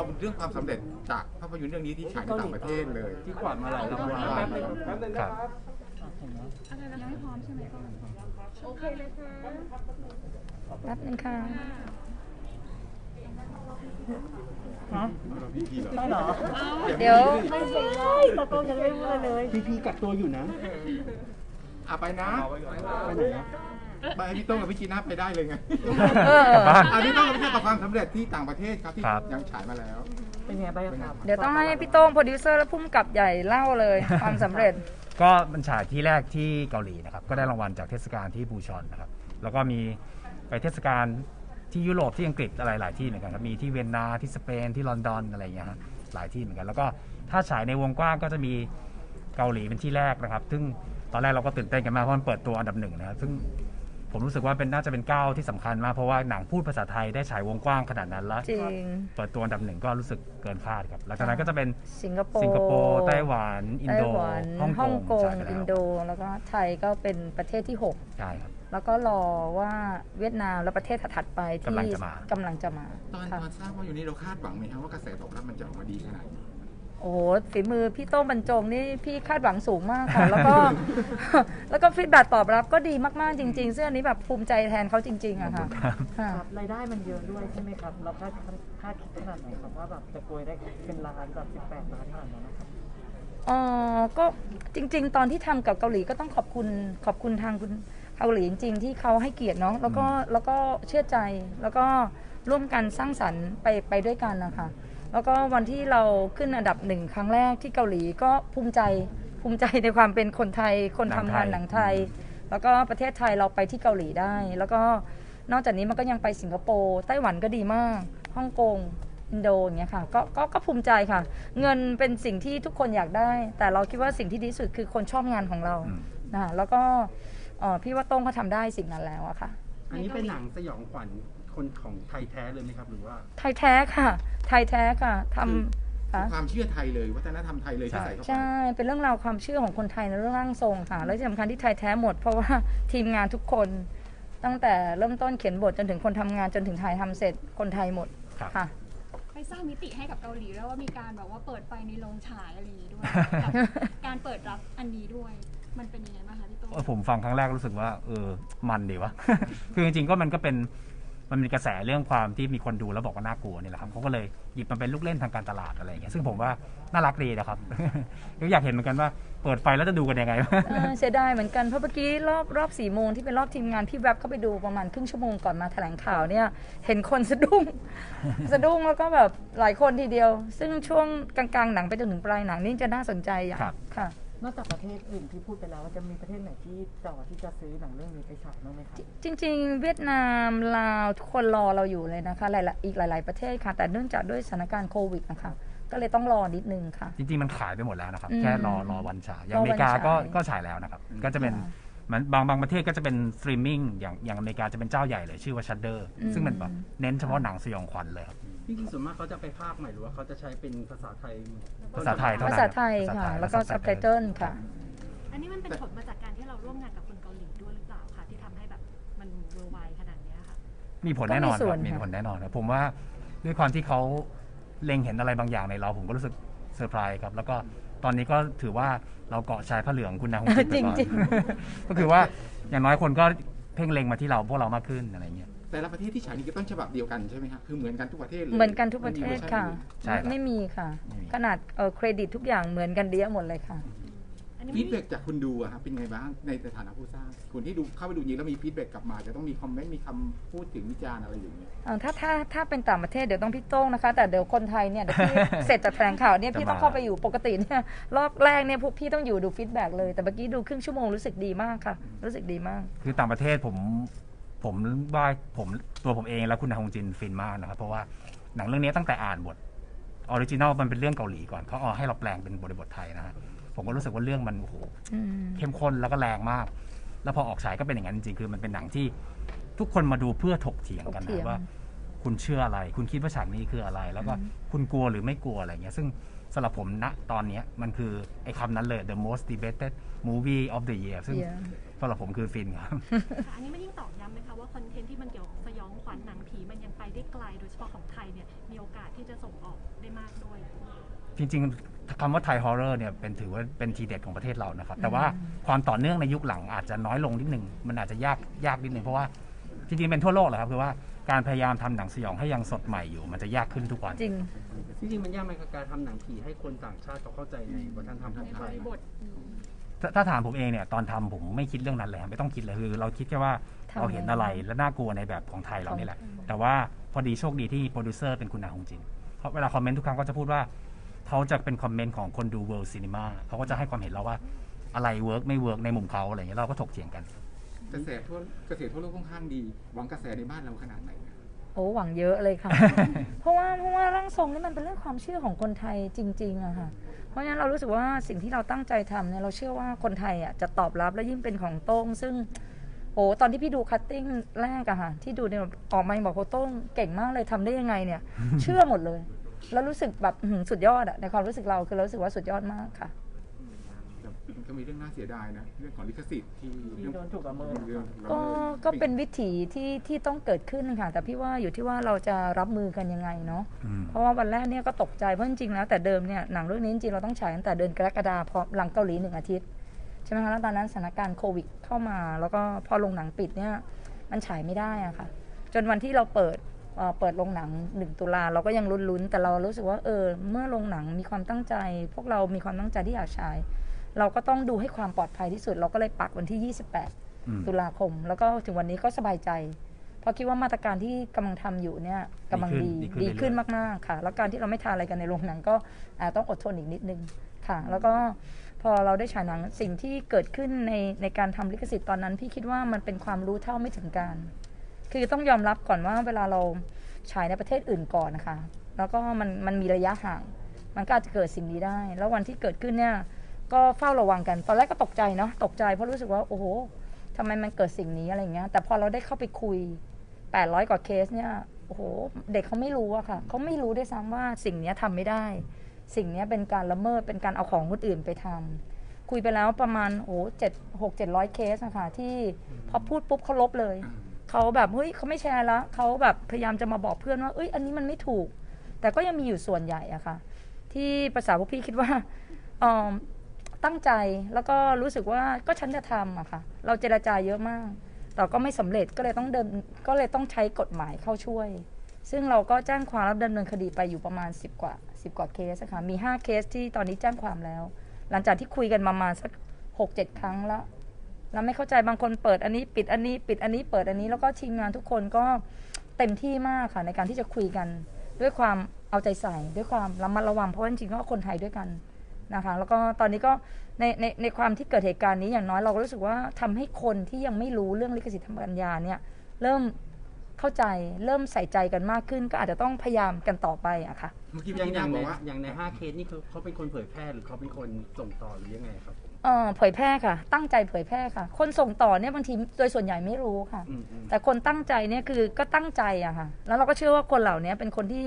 เอาเรื่องความสำเร็จจากภาพยนตร์เรื่องนี้ที่ฉายในต่างประเทศเลยที่กวาดมาหลายรางวัลแป๊บนึงครับยังไม่พร้อมใช่ไหมก่อนโอเคเลยค่ะแป๊บนึงค่ะฮะพี่พีเหรอได้เหรอ เดี๋ยวไม่ใช่ตะโกนยังไม่พูดอะไรเลย พี่พีกักตัวอยู่นะอะไปนะ ไปไหนนะไปให้พี่โต้งกับพี่จีน่าไปได้เลยไงเออกลับบ้านอะพี่โต้งกับพี่จีน่ากับ ความสำเร็จที่ต่างประเทศครับที่ครับ ยังฉายมาแล้ว เป็นไงบ้างครับ เดี๋ยวต้องให้พี่โต้งโปรดิวเซอร์และพุ่มกับใหญ่เล่าเลย ความสำเร็จ ก็มันฉายที่แรกที่เกาหลีนะครับ ก็ได้รางวัลจากเทศกาลที่บูชอนนะครับ แล้วก็มีไปเทศกาลที่ยุโรปที่อังกฤษอะไรหลายที่เหมือนกันครับ มีที่เวียนนาที่สเปนที่ลอนดอนอะไรอย่างเงี้ยฮะหลายที่เหมือนกัน แล้วก็ถ้าฉายในวงกว้างก็จะมีเกาหลีเป็นที่แรกนะครับ ซึ่งตอนแรกเราก็ตื่นเต้นกันมากเพราะมันเปิดตัวอันดับหนึ่งนะครับ ซึ่ง ผมรู้สึกว่าเป็นน่าจะเป็นก้าวที่สำคัญมาก เพราะว่าหนังพูดภาษาไทยได้ฉายวงกว้างขนาดนั้นแล้วจริง เปิดตัวอันดับหนึ่งก็รู้สึกเกินคาดครับหลังจากนั้นก็จะเป็นสิงคโปร์สิงคโปร์ไต้หวันอินไต้โดหวันฮ่องฮ่องกกงงฉายไปแล้อิวนโดแล้วก็ไทยก็เป็นประเทศที่ ใช่ครับ 6 แล้วก็รอว่าเวียดนามและประเทศถัดๆไปที่กำลังจะมา กำลังจะมาตอนค่ะ ตอนสร้างภาพยนตร์นี้เราคาดหวังไหมครับว่ากระแสตอบรับมันจะออกมาดีขนาดนี้ โอ้โหฝีมือพี่โต้งบรรจงนี่พี่คาดหวังสูงมากค่ะ แล้วก็ แล้วก็ฟีดแบ็ตอบรับก็ดีมากๆจริงๆซึ่งอันนี้แบบภูมิใจแทนเขาจริงๆอะค่ะค่ะ ครับรายได้มันเยอะด้วยใช่ไหมครับ เราคาดคาดคิดขนาดไหนครับว่าแบบจะโกยได้เป็นล้านแบบ18ล้านขนาดนั้นนะครับ เออก็จริง ๆ ตอนที่ทำกับเกาหลีก็ต้องขอบคุณขอบคุณทางคุณเกาหลีจริง ๆ ที่เขาให้เกียรติเนาะแล้วก็แล้วก็เชื่อใจแล้วก็ร่วมกันสร้างสรรค์ไปไปด้วยกันนะคะ แล้วก็วันที่เราขึ้นอันดับหนึ่งครั้งแรกที่เกาหลีก็ภูมิใจภูมิใจในความเป็นคนไทย คนทำงานหนังไทย แล้วก็ประเทศไทยเราไปที่เกาหลีได้ แล้วก็นอกจากนี้มันก็ยังไปสิงคโปร์ไต้หวันก็ดีมากฮ่องกงอินโดอย่างเงี้ยค่ะก็ก็ก็ภูมิใจค่ะ เงินเป็นสิ่งที่ทุกคนอยากได้ แต่เราคิดว่าสิ่งที่ดีที่สุดคือคนชอบงานของเราอืม นะคะแล้วก็เอ่อพี่ว่าโต้งเขาทำได้สิ่งนั้นแล้วอะค่ะ อันนี้เป็นหนังสยองขวัญ คนของไทยแท้เลยไหมครับ หรือว่า ไทยแท้ค่ะ ไทยแท้ค่ะทำค่ะความเชื่อไทยเลย วัฒนธรรมไทยเลยที่ใส่เข้าไปใช่เป็นเรื่องราวความเชื่อของคนไทยในเรื่องร่างทรงค่ะ และที่สำคัญที่ไทยแท้หมด เพราะว่าทีมงานทุกคน ตั้งแต่เริ่มต้นเขียนบทจนถึงคนทำงานจนถึงถ่ายทำเสร็จคนไทยหมดครับค่ะไปสร้างมิติให้กับเกาหลีแล้วว่ามีการแบบว่าเปิดไฟในโรงฉายอะไรอย่างนี้ด้วยกับการเปิดรับอันนี้ด้วยมันเป็นยังไงบ้างคะพี่โต้งเออผมฟังครั้งแรกรู้สึกว่าเออมันดีวะ คือจริงๆก็มันก็เป็น มันมีกระแสเรื่องความที่มีคนดูแล้วบอกว่าน่ากลัวนี่แหละครับเขาก็เลยหยิบมาเป็นลูกเล่นทางการตลาดอะไรอย่างเงี้ยซึ่งผมว่าน่ารักดีนะครับ ก็อยากเห็นเหมือนกันว่าเปิดไฟแล้วจะดูกันยังไงเออเสียดายเหมือนกันเพราะเมื่อกี้รอบรอบสี่โมงที่เป็นรอบทีมงานพี่แวบเข้าไปดูประมาณครึ่งชั่วโมงก่อนมาแถลงข่าวเนี่ย เห็นคนสะดุ้ง สะดุ้งแล้วก็แบบหลายคนทีเดียว ซึ่งช่วงกลางๆหนังไปจนถึงปลายหนังนี่จะน่าสนใจอย่างครับ ค่ะ นอกจากประเทศอื่นที่พูดไปแล้วว่าจะมีประเทศไหนที่จ่อที่จะซื้อหนังเรื่องนี้ไปฉายบ้างไหมครับจริง ๆ เวียดนามลาวทุกคนรอเราอยู่เลยนะคะหลายๆอีกหลาย ๆประเทศค่ะ แต่เนื่องจากด้วยสถานการณ์โควิดนะคะก็เลยต้องรอนิดนึงค่ะ จริง ๆ มันขายไปหมดแล้วนะครับอืมแค่รอรอวันฉายอย่างรออวันเมริกาก็ฉายก็ฉายแล้วนะครับ ก็จะเป็นค่ะมันบางบางประเทศก็จะเป็นสตรีมมิ่งอย่างอย่างอเมริกาจะเป็นเจ้าใหญ่เลยชื่อว่า Shudder อืมซึ่งเป็นแบบเน้นเฉพาะหนังสยองขวัญเลยครับ จริงๆส่วนมากเขาจะไปภาคใหม่หรือว่าเขาจะใช้เป็นภาษาไทย ภาษาไทยเท่าภานั้นษาไทยภาษาค่ะไทยแล้วก็และซับไตเติลค่ะ อันนี้มันเป็นผลมาจากการที่เราร่วมงานกับคนเกาหลีด้วยหรือเปล่าคะที่ทำให้แบบมันเวอร์ไวขนาดเนี้ยค่ะ มีผลแน่นอนก็มีส่ควนรับมีค่ะ ผลแน่นอนครับผมว่าด้วยความที่เขาเล็งเห็นอะไรบางอย่างในเรา ผมก็รู้สึกเซอร์ไพรส์ครับ แล้วก็ตอนนี้ก็ถือว่าเราเกาะชายผ้าเหลืองคุณนางคงจิตไปก่อน จริง ก็คือว่าอย่างน้อยคนก็เพ่งเล็งมาที่เราพวกเรามากขึ้นอะไรเงี้ย แต่ละประเทศที่ฉายนี่ก็ต้นฉบับเดียวกันใช่ไหมครับคือเหมือนกันทุกประเทศเลยเหมือนกันทุกประเทศค่ะ ใช่ครับไม่มีค่ะ ไม่มี ขนาดเอ่อเครดิตทุกอย่างเหมือนกันเดียหมดเลยค่ะ อันนี้ฟีไม่ดแบ็กจากคุณดูอะครับเป็นไงบ้างในฐานะผู้สร้างคนที่ดูเข้าไปดูนี้แล้วมีฟีดแบ็กกลับมา จะต้องมีคอมเมนต์มีคำพูดถึงวิจารณ์อะไรอย่างเงี้ย เอ่อถ้าถ้าถ้าเป็นต่างประเทศเดี๋ยวต้องพี่โต้งนะคะ แต่เดี๋ยวคนไทยเนี่ยเดี๋ยวพี่ เสร็จจากแถลงข่าวเนี่ยพี่ต้องเข้าไปอยู่ปกติเนี่ยรอบแรกเนี่ยพวกพี่ต้องอยู่ดูฟีดแบ็กเลยแต่เมื่อกี้ดูครึ่งชั่วโมงรู้สึกดีมากค่ะ รู้สึกดีมาก คือต่างประเทศผม ผมว่าผมตัวผมเองและคุณนางคงจินฟินมากนะครับ เพราะว่าหนังเรื่องนี้ตั้งแต่อ่านบทออริจินอลมันเป็นเรื่องเกาหลีก่อนเขาเอาให้เราแปลงเป็นบริบทไทยนะฮะผมก็รู้สึกว่าเรื่องมันโอ้โหอืมเข้มข้นแล้วก็แรงมาก แล้วพอออกฉายก็เป็นอย่างนั้นจริงๆคือมันเป็นหนังที่ทุกคนมาดูเพื่อถกเถียงกันถกเถียนะงว่า คุณเชื่ออะไร คุณคิดว่าฉากนี้คืออะไร แล้วก็คุณกลัวหรือไม่กลัวอะไรเงี้ยซึ่งสำหรับผมณตอนเนี้ยมันคือไอ้คำนั้นเลย the most debated movie of the year ซึ่งเดี๋ยว สำหรับผมคือฟินครับ ค่ะอันนี้มันยิ่งตอกย้ำไหมคะว่าคอนเทนต์ที่มันเกี่ยวกับสยองขวัญหนังผีมันยังไปได้ไกลโดยเฉพาะของไทยเนี่ยมีโอกาสที่จะส่งออกได้มากด้วย จริงๆคำว่าไทยฮอ r ์เรอร์เนี่ยเป็นถือว่าเป็นทีเด็ดของประเทศเรานะครับ แต่ว่าความต่อเนื่องในยุคหลังอาจจะน้อยลงนิดนึง มันอาจจะยากยากนิดนึงเพราะว่าจริงๆเป็นทั่วโลกแหละครับคือว่าการพยายามทำหนังสยองให้ยังสดใหม่อยู่ มันจะยากขึ้นทุกวัน จริง จริงๆมันยากไหมกับการทำหนังผีให้คนต่างชาติเขาเข้าใจในวัฒนธรรมของในไทบยริบทอืม ถ้าถ้าถามผมเองเนี่ยตอนทำผมไม่คิดเรื่องนั้นเลยครับไม่ต้องคิดเลยคือเราคิดแค่ว่าทำเราเห็นอะไรและน่ากลัวในแบบของไทยเรานี่แหละ แต่ว่าพอดีโชคดีที่โปรดิวเซอร์เป็นคุณนาคงจินเพราะเวลาคอมเมนต์ทุกครั้งก็จะพูดว่าเขาจะเป็นคอมเมนต์ของคนดู World Cinema เขาก็จะให้ความเห็นเราว่าอะไรเวิร์กไม่เวิร์กในมุมเขาอะไรอย่างเงี้ยเราก็ถกเถียงกันกระแสทั่วกระแสทั่วโลกค่อนข้างดีหวังกระแสในบ้านเราขนาดไหนนะโอ้หวังเยอะเลยค่ะ เพราะว่าเพราะว่าร่างทรงนี่มันเป็นเรื่องความเชื่อของคนไทยจริงๆอะค่ะ เพราะฉะนั้นเรารู้สึกว่าสิ่งที่เราตั้งใจทำเนี่ยเราเชื่อว่าคนไทยอะจะตอบรับและยิ่งเป็นของโต้งซึ่งโอ้ตอนที่พี่ดูคัตติ้งแรกอะค่ะที่ดูเนี่ยออกมาบอกโอ้โต้งเก่งมากเลยทำได้ยังไงเนี่ย เชื่อหมดเลย แล้วรู้สึกแบบอื้อหือสุดยอดอะในความรู้สึกเราคือเรารู้สึกว่าสุดยอดมากค่ะ มันก็มีเรื่องน่าเสียดายนะเรื่องของลิขสิทธิ์ที่ที่โดนถูกละเมิดรื่องละก็มิดก็เป็นวิถีที่ที่ต้องเกิดขึ้นค่ะ แต่พี่ว่าอยู่ที่ว่าเราจะรับมือกันยังไงเนาะอืม เพราะว่าวันแรกเนี่ยก็ตกใจเพราะจริงๆแล้วแต่เดิมเนี่ยหนังเรื่องนี้จริงๆเราต้องฉายตั้งแต่เดือนกรกฎาคมพอหลังเกาหลีหนึ่งอาทิตย์ใช่ไหมคะแล้วตอนนั้นสถานการณ์โควิดเข้ามา แล้วก็พอโรงหนังปิดเนี่ยมันฉายไม่ได้อะค่ะ จนวันที่เราเปิดเอ่อเปิดโรงหนังหนึ่งตุลาเราก็ยังลุ้นๆแต่เรารู้สึกว่าเออเมื่อโรงหนังมีความตั้งใจ พวกเรามีความตั้งใจที่อยากฉาย เราก็ต้องดูให้ความปลอดภัยที่สุด เราก็เลยปักวันที่ 28อืมตุลาคม แล้วก็ถึงวันนี้ก็สบายใจ เพราะคิดว่ามาตรการที่กำลังทำอยู่เนี่ยกำลังดีดีขึ้นดีขึ้นเรื่อยๆมากๆค่ะ แล้วการที่เราไม่ทานอะไรกันในโรงหนังก็อาจต้องอดทนอีกนิดนึงค่ะ แล้วก็พอเราได้ฉายหนังสิ่งที่เกิดขึ้นในในการทำลิขสิทธิ์ตอนนั้น พี่คิดว่ามันเป็นความรู้เท่าไม่ถึงการ คือต้องยอมรับก่อนว่าเวลาเราฉายในประเทศอื่นก่อนนะคะ แล้วก็มันมันมีระยะห่าง มันก็อาจจะเกิดสิ่งนี้ได้ แล้ววันที่เกิดขึ้นเนี่ย ก็เฝ้าระวังกัน ตอนแรกก็ตกใจเนาะตกใจเพราะรู้สึกว่าโอ้โหทำไมมันเกิดสิ่งนี้อะไรเงี้ย แต่พอเราได้เข้าไปคุย 800 กว่าเคสเนี่ยโอ้โหเด็กเขาไม่รู้อะค่ะเขาไม่รู้ด้วยซ้ำว่าสิ่งนี้ยทำไม่ได้ สิ่งนี้เป็นการละเมิดเป็นการเอาของคนอื่นไปทำคุยไปแล้วประมาณโอ้เจ็ดหกเจ็ดร้อยเคสนะคะที่พอพูดปุ๊บเขาลบเลยเขาแบบเฮ้ยเขาไม่แชร์แล้วเขาแบบพยายามจะมาบอกเพื่อนว่าเอ้ยอันนี้มันไม่ถูก แต่ก็ยังมีอยู่ส่วนใหญ่อะค่ะ ที่ภาษาพวกพี่คิดว่าอิ่ม ตั้งใจแล้วก็รู้สึกว่าก็ฉันจะทำอะค่ะ เราเจรจาเยอะมาก แต่ก็ไม่สำเร็จก็เลยต้องเดินก็เลยต้องใช้กฎหมายเข้าช่วย ซึ่งเราก็แจ้งความรับดำเนินคดีไปอยู่ประมาณ 10 กว่า 10 กว่าเคสค่ะมี 5 เคสที่ตอนนี้แจ้งความแล้ว หลังจากที่คุยกันประมาณสัก6 7 ครั้งแล้วเราไม่เข้าใจบางคนเปิดอันนี้ปิดอันนี้ปิดอันนี้เปิดอันนี้แล้วก็ทีมงานทุกคนก็เต็มที่มากค่ะในการที่จะคุยกัน ด้วยความเอาใจใส่ด้วยความระมัดระวังเพราะว่าจริงๆก็คนไทยด้วยกัน นะคะแล้วก็ตอนนี้ก็ในในในความที่เกิดเหตุการณ์นี้อย่างน้อยเราก็รู้สึกว่าทำให้คนที่ยังไม่รู้เรื่องลิขสิทธิ์ทางปัญญาเนี่ยเริ่มเข้าใจเริ่มใส่ใจกันมากขึ้น ก็อาจจะต้องพยายามกันต่อไปอะค่ะเมื่อกี้อย่างพี่อย่านางในบอกว่าอย่างในห้าเคสนี่เขาเขาเป็นคนเผยแพร่หรือเขาเป็นคนส่งต่อหรือยังไงครับผมเออเผยแพร่ค่ะ ตั้งใจเผยแพร่ค่ะ คนส่งต่อเนี่ยบางทีโดยส่วนใหญ่ไม่รู้ค่ะอืมอืมแต่คนตั้งใจเนี่ยคือก็ตั้งใจอะค่ะ แล้วเราก็เชื่อว่าคนเหล่านี้เป็นคนที่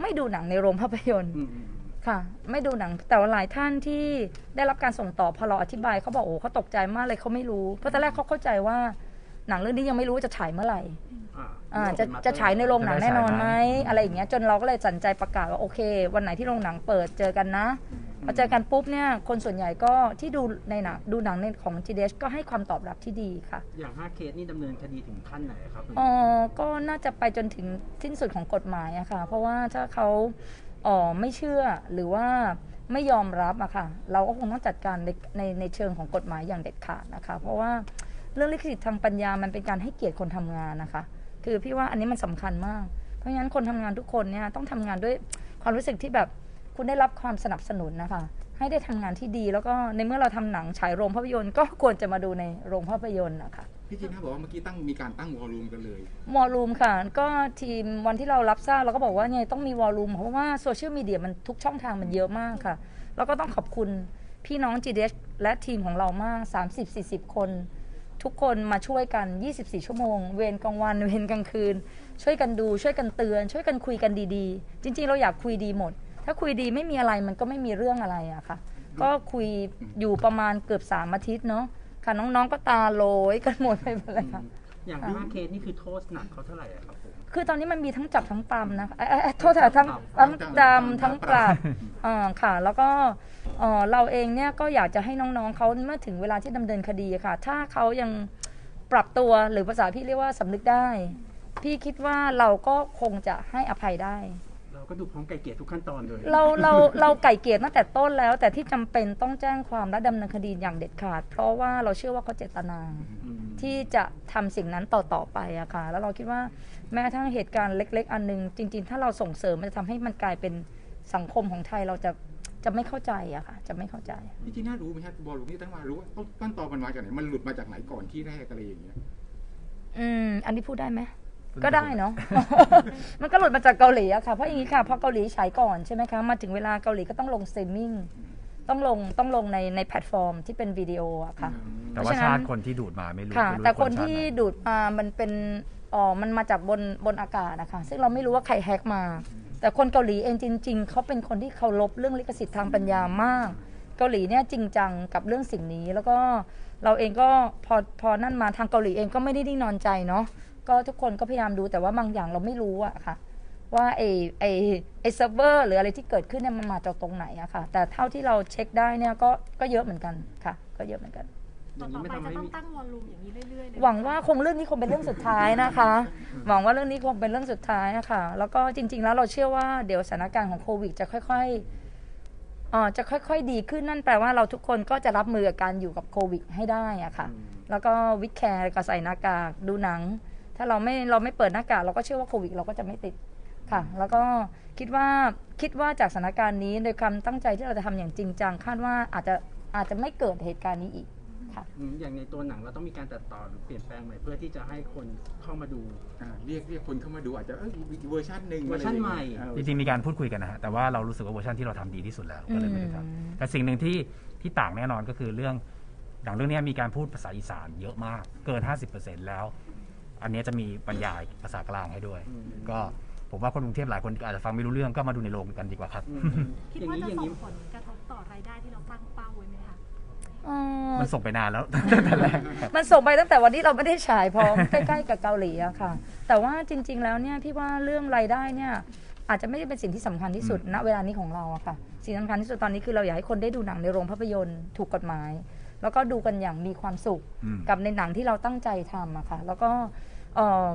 ไม่ดูหนังในโรงภาพยนตร์อืมอืม ค่ะ ไม่ดูหนังแต่ว่าหลายท่านที่ได้รับการส่งต่อพอเราอธิบายเขาบอกโอ้เขาตกใจมากเลยเขาไม่รู้เพราะตอนแรกเขาเข้าใจว่าหนังเรื่องนี้ยังไม่รู้ว่าจะฉายเมื่อไหร่อ่าอ่าจะเป็นมาสเตอร์จะฉายในโรงหนังแน่นอนไหมจะได้ฉายไหมอะไรอย่างเงี้ยจนเราก็เลยตัดสินใจประกาศว่าโอเค วันไหนที่โรงหนังเปิดเจอกันนะพอเจอกันปุ๊บเนี่ยคนส่วนใหญ่ก็ที่ดูในหนังดูหนังในของ g d s ก็ให้ความตอบรับที่ดีค่ะ อย่างห้าเคสนี่ดำเนินคดีถึงขั้นไหนครับอ๋อก็น่าจะไปจนถึงสิ้นสุดของกฎหมายอะค่ะ เพราะว่าถ้าเขา อ๋อไม่เชื่อหรือว่าไม่ยอมรับอะค่ะ เราก็คงต้องจัดการในในในเชิงของกฎหมายอย่างเด็ดขาดนะคะ เพราะว่าเรื่องลิขสิทธิ์ทางปัญญามันเป็นการให้เกียรติคนทำงานนะคะ คือพี่ว่าอันนี้มันสำคัญมาก เพราะฉะนั้นคนทำงานทุกคนเนี่ยต้องทำงานด้วยความรู้สึกที่แบบคุณได้รับความสนับสนุนนะคะ ให้ได้ทำงานที่ดี แล้วก็ในเมื่อเราทำหนังฉายโรงภาพยนตร์ก็ควรจะมาดูในโรงภาพยนตร์นะคะ พี่จีน่าบอกว่าเมื่อกี้ตั้งมีการตั้งวอลลุ่มกันเลยวอลลุ่มค่ะ ก็ทีมวันที่เรารับทราบเราก็บอกว่าไงต้องมีวอลลุ่มเพราะว่าโซเชียลมีเดียมันทุกช่องทางมันเยอะมากค่ะ แล้วก็ต้องขอบคุณพี่น้อง GDS และทีมของเรามาก 30-40 คน ทุกคนมาช่วยกัน 24 ชั่วโมง เวรกลางวัน เวรกลางคืน ช่วยกันดูช่วยกันเตือน ช่วยกันคุยกันดีๆ จริงๆ เราอยากคุยดีหมด ถ้าคุยดีไม่มีอะไรมันก็ไม่มีเรื่องอะไรอะค่ะ ก็คุยอยู่ประมาณเกือบสามอาทิตย์เนาะ ค่ะน้องๆก็ตาโหลยกันหมดไปหมดเลยค่ะ อย่างห้าเคสนี่คือโทษหนักเขาเท่าไหร่อะครับผม คือตอนนี้มันมีทั้งจับทั้งปรำนะคะเอ้ยเอ้ยเอ้ยโทษค่ะทั้งทั้งดำทั้งปรับอ่าค่ะ แล้วก็เอ่อเราเองเนี่ยก็อยากจะให้น้องๆเขาเมื่อถึงเวลาที่ดำเนินคดีอะค่ะ ถ้าเขายังปรับตัวหรือภาษาพี่เรียกว่าสำนึกได้ พี่คิดว่าเราก็คงจะให้อภัยได้เรา ก็ดูพร้อมไกลเกลี่ยทุกขั้นตอนเลยเราเราเราไก่เกลียตั้งแต่ต้นแล้ว แต่ที่จำเป็นต้องแจ้งความและดำเนินคดีอย่างเด็ดขาด เพราะว่าเราเชื่อว่าเขาเจตนา อืมที่จะทำสิ่งนั้นต่อต่อไปอะค่ะ แล้วเราคิดว่าแม้กระทั่งเหตุการณ์เล็ก ๆ อันหนึง จริง ๆ ถ้าเราส่งเสริมมันจะทำให้มันกลายเป็นสังคมของไทยเราจะจะไม่เข้าใจอะค่ะ จะไม่เข้าใจ พี่จีน่ารู้ไหมฮะบอลลูนที่ตั้งมารู้ว่าต้นต้นตอมันมาจากไหนมันหลุดมาจากไหนก่อนที่แรกอะไรอย่างเงี้ยอืม อันนี้พูดได้ไหม ก็ได้เนาะ มันก็หลุดมาจากเกาหลีอะค่ะ เพราะอย่างนี้ค่ะพอเกาหลีฉายก่อนใช่ไหมคะ มาถึงเวลาเกาหลีก็ต้องลงสตรีมมิ่ง ต้องลงต้องลงในในแพลตฟอร์มที่เป็นวิดีโออะค่ะ แต่ว่าเพราะฉะนั้นชาติคนที่ดูดมาไม่รู้ค่ะไม่รู้แต่คนชาติที่ไหนดูดมา มันเป็นอ๋อมันมาจากบนบนอากาศนะคะ ซึ่งเราไม่รู้ว่าใครแฮกมา แต่คนเกาหลีเองจริง ๆ เขาเป็นคนที่เคารพเรื่องลิขสิทธิ์ทางปัญญามาก เกาหลีเนี่ยจริงจังกับเรื่องสิ่งนี้ แล้วก็เราเองก็พอพอนั่นมาทางเกาหลีเองก็ไม่ได้นิ่งนอนใจเนาะ ก็ทุกคนก็พยายามดูแต่ว่าบางอย่างเราไม่รู้อะค่ะ ว่าไอไอไอเซิร์ฟเวอร์หรืออะไรที่เกิดขึ้นเนี่ยมันมาจากตรงไหนอะค่ะ แต่เท่าที่เราเช็คได้เนี่ยก็ก็เยอะเหมือนกันค่ะ ก็เยอะเหมือนกันอต่ย่างอนี้ๆไม่ไปทำจะให้ต้องมีตั้งวอลลุ่มอย่างนี้เรื่อยๆเลยหวังว่าคงเรื่องนี้คงเป็นเรื่องสุดท้ายนะคะ หวังว่าเรื่องนี้คงเป็นเรื่องสุดท้ายนะคะแล้วก็จริง ๆ แล้วเราเชื่อว่าเดี๋ยวสถานการณ์ของโควิด จะค่อยๆเอ่อจะค่อย ๆ ดีขึ้นนั่นแปลว่าเราทุกคนก็จะรับมือกับการอยู่กับโควิด ให้ได้อะค่ะอืมแล้วก็วิดแคร์ก็ใส่หน้ากากดูหนัง ถ้าเราไม่เราไม่เปิดหน้ากากเราก็เชื่อว่าโควิดเราก็จะไม่ติดค่ะ แล้วก็คิดว่าคิดว่าจากสถานการณ์นี้โดยความตั้งใจที่เราจะทำอย่างจริงจังคาดว่าอาจจะอาจจะไม่เกิดเหตุการณ์นี้อีกค่ะอืมอย่างในตัวหนังเราต้องมีการตัดต่อหรือเปลี่ยนแปลงใหม่เพื่อที่จะให้คนเข้ามาดูอ่าเรียกเรียกคนเข้ามาดูอาจจะเอยอีกเวอร์ชันหนึ่งเวอร์ชันใหม่เออจริงๆมีการพูดคุยกันนะฮะแต่ว่าเรารู้สึกว่าเวอร์ชันที่เราทำดีที่สุดแล้วก็เลยไม่ได้ทอืมำแต่สิ่งหนึ่งที่ที่ต่างแน่นอนก็คือเรื่องหนังเรื่องนี้มีการพูดภาษาอีสานเยอะมากเกิน 50%แล้ว อันนี้จะมีบรรยายภาษากลางให้ด้วย อืม ก็ผมว่าคนกรุงเทพหลายคนอาจจะฟังไม่รู้เรื่องก็มาดูในโรงกันดีกว่าครับ อืมคิดอย่างว่านี้จะอย่างส่นี้งผลกระทบต่อรายได้ที่เราตั้งเป้าไว้ไหมคะ เอ่อมันส่งไปนานแล้ว ตั้งแต่แรก มันส่งไปตั้งแต่วันที่เราไม่ได้ฉายพร้อม ใกล้ๆกับเกาหลีอะค่ะ แต่ว่าจริง ๆ แล้วเนี่ยพี่ว่าเรื่องรายได้เนี่ยอาจจะไม่ได้เป็นสิ่งที่สำคัญที่สุดณเวลานี้ของเราอะค่ะ สิ่งสำคัญที่สุดตอนนี้คือเราอยากให้คนได้ดูหนังในโรงภาพยนตร์ถูกกฎหมาย แล้วก็ดูกันอย่างมีความสุขอืมกับในหนังที่เราตั้งใจทำอะค่ะ แล้วก็เอ่อ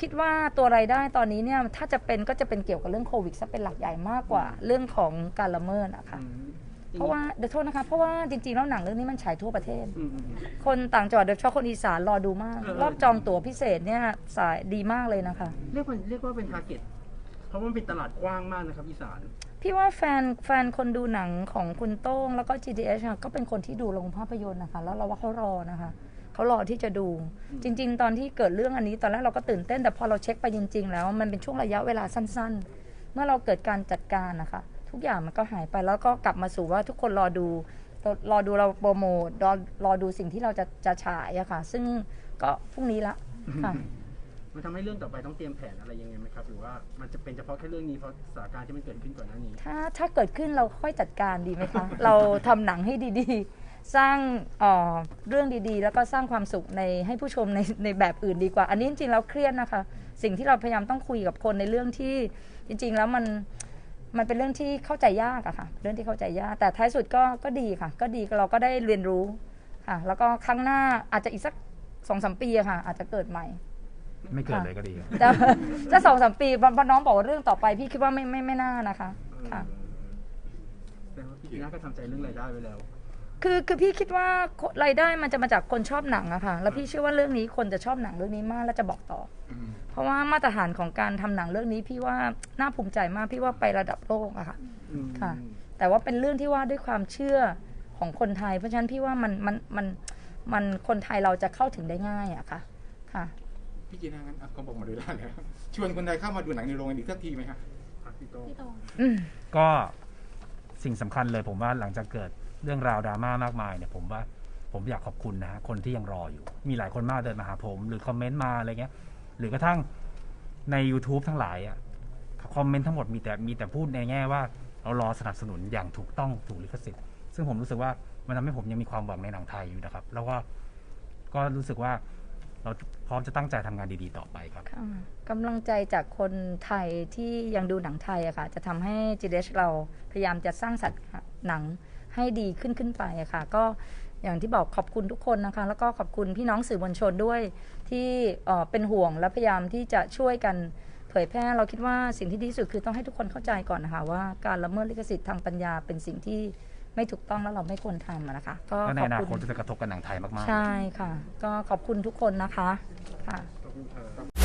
คิดว่าตัวรายได้ตอนนี้เนี่ยถ้าจะเป็นก็จะเป็นเกี่ยวกับเรื่องโควิดซะเป็นหลักใหญ่มากกว่า เรื่องของการละเมิดอะค่ะอืมเพราะว่าเดี๋ยวโทษนะคะ เพราะว่าจริงๆแล้วหนังเรื่องนี้มันฉายทั่วประเทศอืมอืมอืมคนต่างจังหวัดโดยเฉพาะคนอีสานรอดูมากเออรอบจองตั๋วพิเศษเนี่ยสายดีมากเลยนะคะ เรียกว่าเรียกว่าเป็นทาร์เก็ตเพราะว่ามันเป็นตลาดกว้างมากนะครับอีสาน พี่ว่าแฟนแฟนคนดูหนังของคุณโต้งแล้วก็ GDH อะก็เป็นคนที่ดูโรงภาพยนตร์นะคะ แล้วเราว่าเขารอนะคะเขารอที่จะดู จริง ๆ ตอนที่เกิดเรื่องอันนี้ ตอนแรกเราก็ตื่นเต้นแต่พอเราเช็คไปจริง ๆ แล้ว มันเป็นช่วงระยะเวลาสั้น ๆ เมื่อเราเกิดการจัดการนะคะ ทุกอย่างมันก็หายไปแล้วก็กลับมาสู่ว่าทุกคนรอดูรอรอดูเราโปรโมทรอรอดูสิ่งที่เราจะจะฉายอะค่ะ ซึ่งก็พรุ่งนี้ละค่ะ มันทำให้เรื่องต่อไปต้องเตรียมแผนอะไรยังไงไหมครับ หรือว่ามันจะเป็นเฉพาะแค่เรื่องนี้เพราะสถานการณ์ที่มันเกิดขึ้นก่อนหน้านี้ ถ้าถ้าเกิดขึ้นเราค่อยจัดการดีไหมคะ เราทำหนังให้ดีๆ สร้างเอ่อเรื่องดีๆ แล้วก็สร้างความสุขในให้ผู้ชมในในแบบอื่นดีกว่า อันนี้จริงๆแล้วเครียดนะคะ สิ่งที่เราพยายามต้องคุยกับคนในเรื่องที่จริง ๆ แล้วมันมันเป็นเรื่องที่เข้าใจยากอะค่ะ เรื่องที่เข้าใจยาก แต่ท้ายสุดก็ก็ดีค่ะ ก็ดีเราก็ได้เรียนรู้ค่ะ แล้วก็ครั้งหน้าอาจจะอีกสักสองสามปีอะค่ะ อาจจะเกิดใหม่ ไม่เกิดเลยก็ดีครับแต่ถ้าสองสามปีพอพอน้องบอกว่าเรื่องต่อไป พี่คิดว่าไม่ไม่ไม่น่านะคะค่ะแต่ว่าพี่จีน่าก็ทำใจเรื่องรายได้ไว้แล้ว คือคือพี่คิดว่ารายได้มันจะมาจากคนชอบหนังอะค่ะ แล้วพี่เชื่อว่าเรื่องนี้คนจะชอบหนังเรื่องนี้มากและจะบอกต่ออืมเพราะว่ามาตรฐานของการทำหนังเรื่องนี้พี่ว่าน่าภูมิใจมากพี่ว่าไประดับโลกอะค่ะ อืมค่ะ แต่ว่าเป็นเรื่องที่ว่าด้วยความเชื่อของคนไทย เพราะฉะนั้นพี่ว่ามันมันมันมันคนไทยเราจะเข้าถึงได้ง่ายอะค่ะค่ะ พี่จีน่างั้นอะเขาบอกมาดูได้แล้วชวนคนไทยเข้ามาดูหนังในโรงกันอีกสักทีไหมฮะอะพี่โต้งพี่ตรงอืมก็สิ่งสำคัญเลยผมว่าหลังจากเกิดเรื่องราวดราม่ามากมายเนี่ยผมว่าผมอยากขอบคุณนะฮะคนที่ยังรออยู่ มีหลายคนมากเดินมาหาผม หรือคอมเมนต์มาอะไรเงี้ย หรือกระทั่งใน YouTube ทั้งหลายอะคอมเมนต์ทั้งหมดมีแต่มีแต่พูดในแง่ว่าเรารอสนับสนุนอย่างถูกต้องถูกลิขสิทธิ์ซึ่งผมรู้สึกว่ามันทำให้ผมยังมีความหวังในหนังไทยอยู่นะครับ แล้วก็ก็รู้สึกว่า เราพร้อมจะตั้งใจทำงานดีๆต่อไปครับ ค่ะกำลังใจจากคนไทยที่ยังดูหนังไทยอะค่ะ จะทำให้ GDH เราพยายามจะสร้างสรรค์หนังให้ดีขึ้นขึ้นไปอะค่ะ ก็อย่างที่บอกขอบคุณทุกคนนะคะ แล้วก็ขอบคุณพี่น้องสื่อมวลชนด้วยที่เอ่อเป็นห่วงและพยายามที่จะช่วยกันเผยแพร่เราคิดว่าสิ่งที่ดีที่สุดคือต้องให้ทุกคนเข้าใจก่อนนะคะว่าการละเมิดลิขสิทธิ์ทางปัญญาเป็นสิ่งที่ ไม่ถูกต้องแล้วเราไม่ควรทำอะนะคะ ก็ก็ในขออบนาคุคตณจะกระทบกับหนังไทยมากๆ ใช่ค่ะ ก็ขอบคุณทุกคนนะคะค่ะขอบคุณครับ